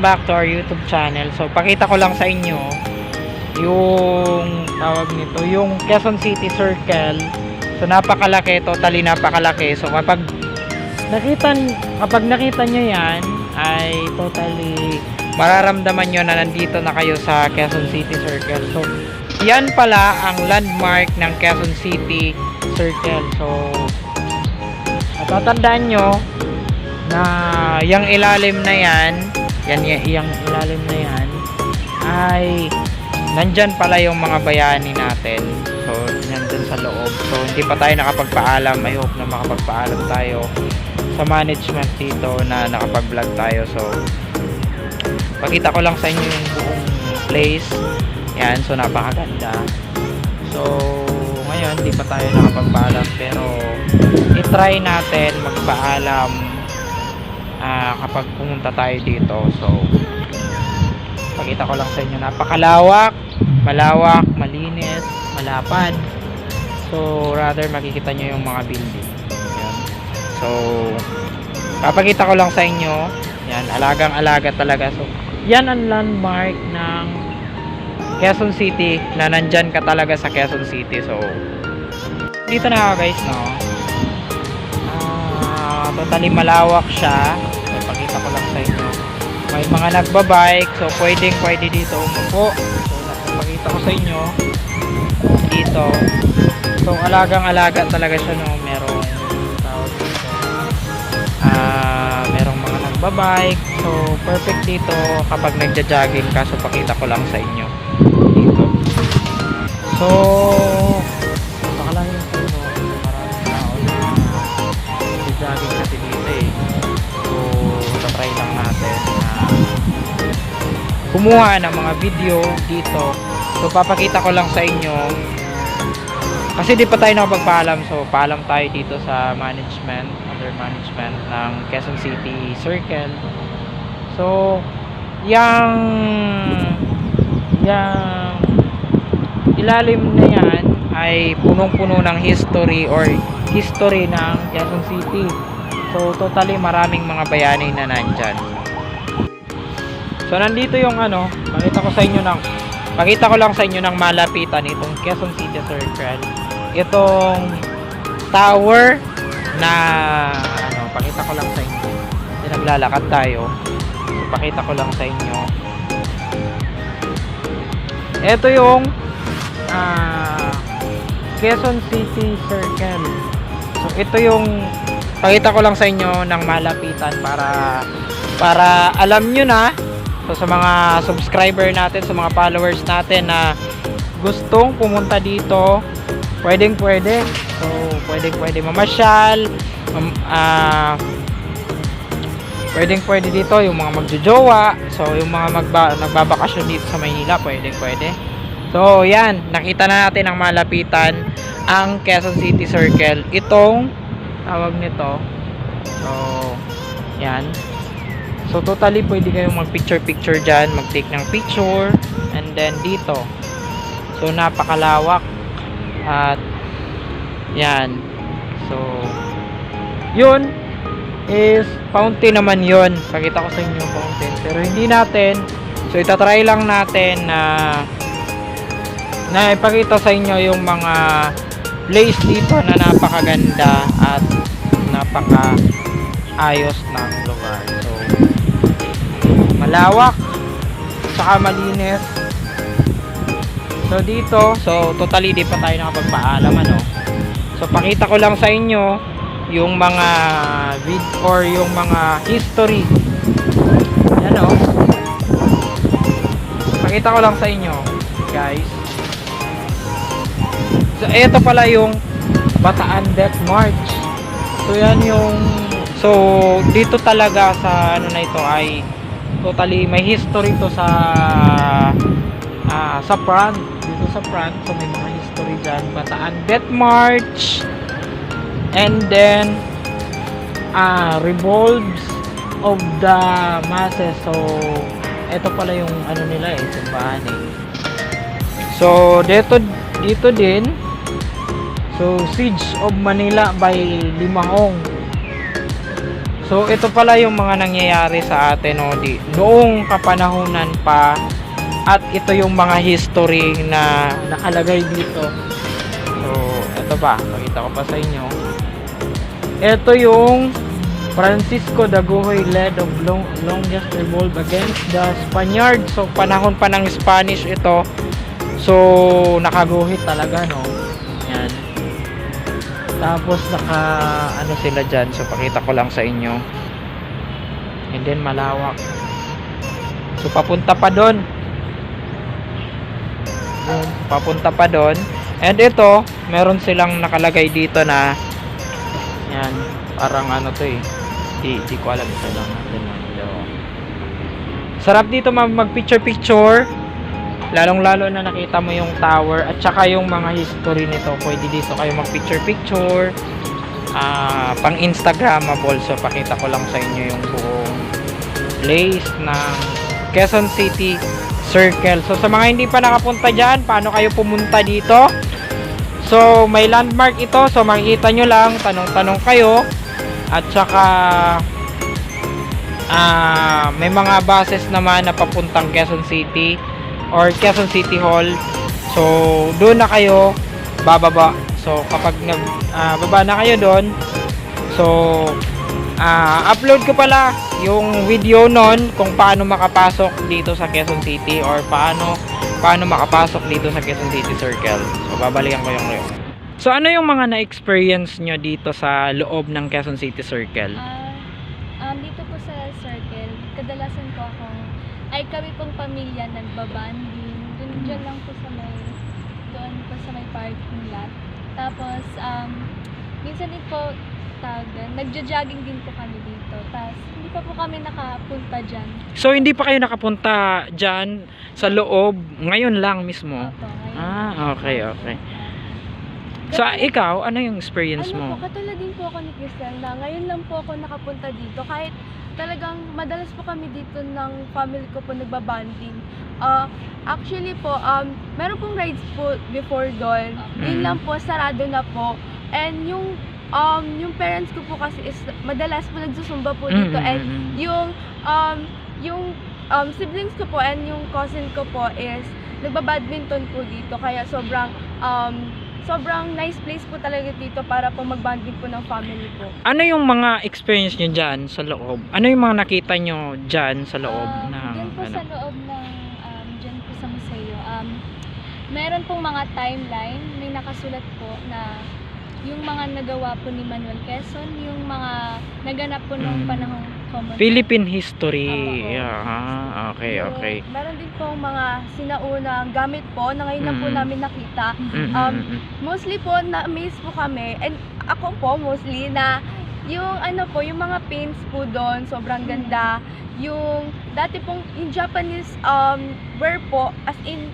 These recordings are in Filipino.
back to our YouTube channel. So, pakita ko lang sa inyo yung tawag nito, yung Quezon City Circle. So, napakalaki, totally napakalaki. So, kapag nakita, kapag nakita nyo yan, ay totally mararamdaman nyo na nandito na kayo sa Quezon City Circle. So, yan pala ang landmark ng Quezon City Circle. So, natatandaan nyo na yung ilalim na yan, yan yung ilalim na yan, ay nandyan pala yung mga bayani natin. So, nandun sa loob. So, hindi pa tayo nakapagpaalam. I hope na makapagpaalam tayo sa management dito na nakapag-vlog tayo. So, pakita ko lang sa inyo yung buong place. Yan, so napakaganda. So, ngayon, hindi pa tayo nakapagpaalam. Pero, itry natin magpaalam ah, kapag pumunta tayo dito. So, pakita ko lang sa inyo. Napakalawak, malawak, malinis, malapad. So, rather makikita nyo yung mga building. Yan. So, papakita ko lang sa inyo. Yan, alagang-alaga talaga. So, yan ang landmark ng Quezon City na nandyan ka talaga sa Quezon City. So, dito na ako guys, no? Totally malawak siya. So, ko lang sa inyo. May mga nagbabike. So, pwedeng pwede dito umupo. So, pakita ko sa inyo. Dito. So, alagang-alaga talaga siya, no? Merong tawag dito. Ah, merong mga nagbabike. So, perfect dito kapag nagja-jogging ka. So, pakita ko lang sa inyo. Dito. So, kumuha ng mga video dito. So, papakita ko lang sa inyo. Kasi di pa tayo nakapagpaalam. So paalam tayo dito sa management under management ng Quezon City Circle. So yung yung ilalim na yan ay punong-puno ng history or history ng Quezon City. So totally maraming mga bayani na nandyan so nandito yung ano pakita ko sa inyo ng pakita ko lang sa inyo ng malapitan itong Quezon City Circle itong tower na ano, pakita ko lang sa inyo. Naglalakad tayo. So, pakita ko lang sa inyo. Ito yung ah, Quezon City Circle. So, ito yung pakita ko lang sa inyo ng malapitan para para alam nyo na so, sa mga subscriber natin, sa mga followers natin na gustong pumunta dito pwedeng pwede. So pwedeng pwede mamasyal um, ah pwedeng pwede dito yung mga magjojowa. So yung mga magba, nagbabakasyon dito sa Maynila pwedeng pwede. So yan nakita na natin ang malapitan ang Quezon City Circle. Itong tawag nito so yan so totally pwede kayong mag picture picture dyan mag take ng picture and then dito. So napakalawak at yan. So yun is fountain naman yun. Pakita ko sa inyo yung fountain. Pero hindi natin. So itatry lang natin na na ipakita sa inyo yung mga place dito na napakaganda at napaka ayos ng lugar malawak saka malinis So dito, so totally di pa tayo nakapagpaalam ano. So pakita ko lang sa inyo yung mga vid or yung mga history. Yan oh. Pakita ko lang sa inyo, guys. So ito pala yung Bataan Death March. So yan yung So dito talaga sa ano na ito ay totally may history to sa ah, sa front dito sa front so may mga history dyan. Bataan Death March and then ah revolves of the masses. So ito pala yung ano nila eh simbahan eh. So dito dito din so Siege of Manila by Limahong so ito pala yung mga nangyayari sa atin no, di, noong kapanahunan pa at ito yung mga history na nakalagay dito. So, ito pa, pakita ko pa sa inyo. Ito yung Francisco Dagohoy led of long, longest revolt against the Spaniards. So, panahon pa ng Spanish ito. So, nakaguhit talaga, no? Tapos, naka, ano sila dyan. So, pakita ko lang sa inyo. And then, malawak. So, papunta pa doon. Papunta pa doon. And ito, meron silang nakalagay dito na yan, parang ano to eh. Di, di ko alam ito natin lang. Sarap dito ma- mag-picture-picture. Lalong-lalo na nakita mo yung tower at saka yung mga history nito. Pwede dito kayo mag-picture-picture. Ah, pang Instagrammable. So, pakita ko lang sa inyo yung buong place ng Quezon City Circle. So, sa mga hindi pa nakapunta dyan, paano kayo pumunta dito? So, may landmark ito. So, makikita nyo lang, tanong-tanong kayo. At saka, ah, may mga buses naman na papuntang Quezon City or Quezon City Hall. So, doon na kayo bababa. So, kapag nag, ah, baba na kayo doon, so, ah, upload ko pala yung video nun kung paano makapasok dito sa Quezon City or paano paano makapasok dito sa Quezon City Circle. So, babalikan ko yung ngayon. So, ano yung mga na-experience nyo dito sa loob ng Quezon City Circle? Ah, um, dito po sa circle, kadalasan po akong, ay kami pong pamilya nagbabanding. Dun, dyan lang po sa may, doon po sa may parking lot. Tapos, um, minsan din po, tawag doon, nagja-jogging din po kami dito. Tapos, hindi pa po kami nakapunta dyan. So, hindi pa kayo nakapunta dyan sa loob ngayon lang mismo? Opo, ngayon. Ah, okay, okay. So, ikaw, ano yung experience mo? ano po, katulad din po ako ni Crystal na ngayon lang po ako nakapunta dito kahit talagang madalas po kami dito ng family ko po nagbabanding. Ah, actually po, um, meron pong rides po before doon. Mm. Yun lang po, sarado na po. And yung um, yung parents ko po kasi is madalas po nagsusumba po dito. Mm, And mm, mm. yung um, yung um, siblings ko po and yung cousin ko po is nagbabadminton po dito. Kaya sobrang um, sobrang nice place po talaga dito para po magbanding po ng family po. Ano yung mga experience nyo dyan sa loob? Ano yung mga nakita nyo dyan sa loob? Um, na, dyan po ano? sa loob ng, um, dyan po sa museo, um, meron pong mga timeline, may nakasulat po na yung mga nagawa po ni Manuel Quezon, yung mga naganap po noong Mm. panahong common. Philippine history. Oo, oo. Ah, okay, Yung okay. Meron din po mga sinaunang gamit po na ngayon lang po Mm. namin nakita. Mm, Um, mm, mm. Mostly po, na-amaze po kami, and ako po mostly, na yung ano po, yung mga paints po doon, sobrang ganda. Yung dati pong, yung Japanese um, wear po, as in,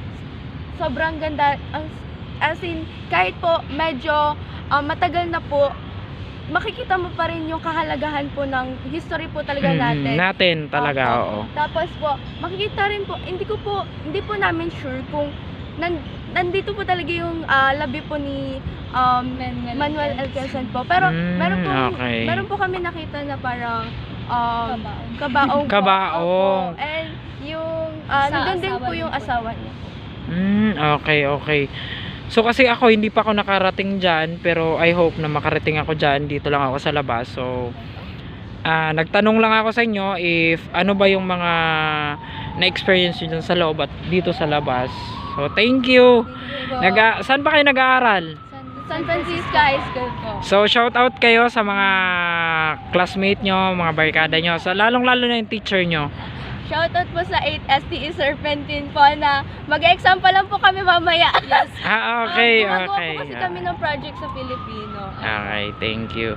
sobrang ganda. As, as in, kahit po medyo um, matagal na po, makikita mo pa rin yung kahalagahan po ng history po talaga Mm, natin. natin talaga, Opo. oo. Tapos po, makikita rin po, hindi ko po, hindi po namin sure kung nan, nandito po talaga yung ah, labi po ni um, Manuel, Manuel L. Quezon po. Pero Mm, meron po okay. meron po kami nakita na parang um, Kabaong. kabaong po. Kabaong. Opo. And yung uh, nandun din po yung po. asawa niya. Mm, okay, okay. So kasi ako hindi pa ako nakarating diyan pero I hope na makarating ako diyan. Dito lang ako sa labas. So ah nagtanong lang ako sa inyo if ano ba yung mga na-experience niyo sa loob at dito sa labas. So thank you. Nag saan pa kayo nag-aaral? San Francisco High School po. So shout out kayo sa mga classmate nyo, mga barkada nyo. So lalong lalo na yung teacher nyo. Shoutout po sa 8 STE Serpentine po na mag-exam pa lang po kami mamaya. Yes. Ah, okay, Um, okay. po kasi kami ng project sa Filipino. Okay, thank you.